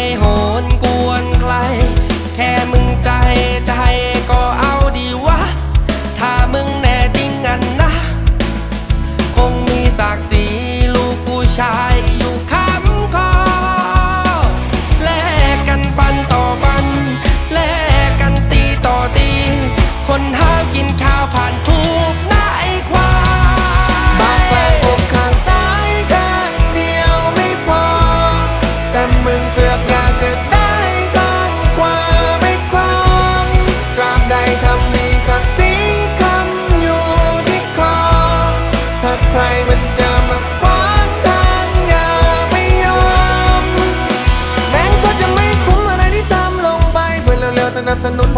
ไม่โหนกวนใคร แค่มึงใจใจก็เอาดีวะ ถ้ามึงแน่จริงกันนะ คงมีศักดิ์ศรีลูกผู้ชายอยู่คำคอ แลกกันฟันต่อฟัน แลกกันตีต่อตี คนหากินข้าวผ่านทุก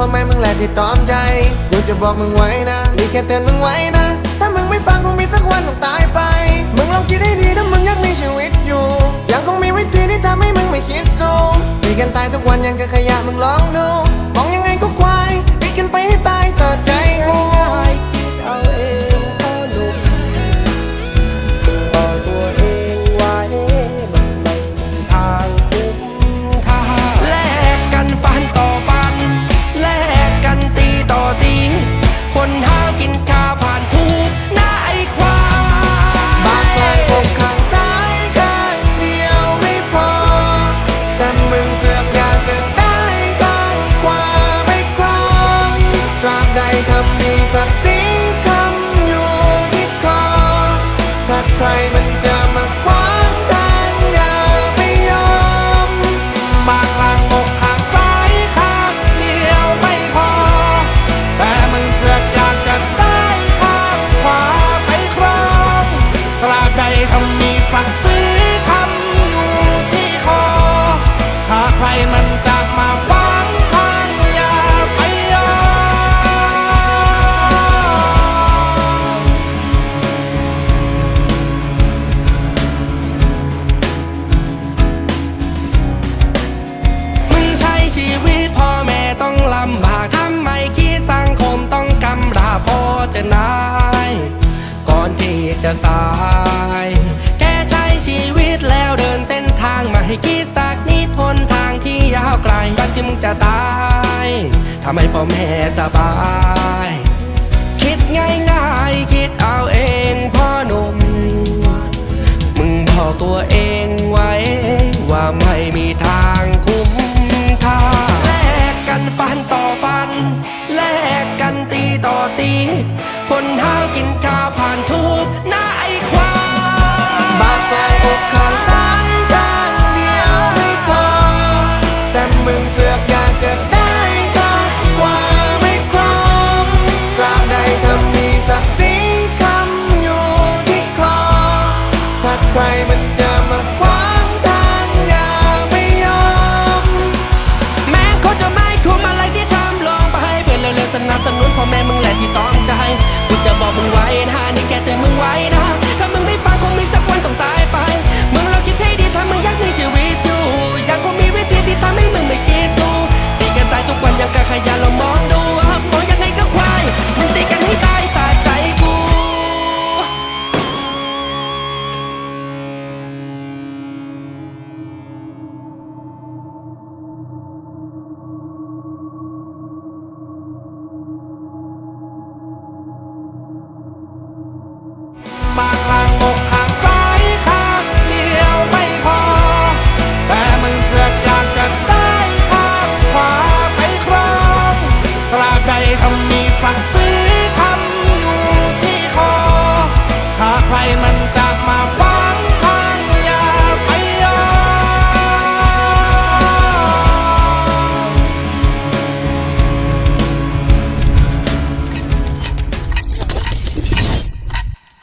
พ่อแม่มึงแหละที่ตอมใจ กูจะบอกมึงไว้นะนี่แค่เตือนมึงไว้นะ ถ้ามึงไม่ฟังคงมีสักวันต้องตายไป time. นาย ก่อนที่จะสาย แกใช้ชีวิตแล้วเดินเส้นทางมาให้คิดสักนิดทนทางที่ยาวไกลวันที่มึงจะตายทำให้พ่อแม่สบาย คิดง่ายง่ายคิดเอาเองพ่อหนุ่ม มึงบอกตัวเองไว้ว่าไม่มีทางีคนห้างกินข้าวผ่านทุกหน้าไอ้ควายบาดแผลอกข้างซ้ายทางเดียวไม่พอ แต่มึงเสือกอยากจะได้ข้างว่าไม่ครองกราบใดเธมีศักดิ์คำอยู่ที่คอ ถ้าใครมันจะมาคว้าสนับสนุนพ่อแม่มึงแหละ ใจกูจะบอกมึงไว้นานี่แค่เตือนมึงไว้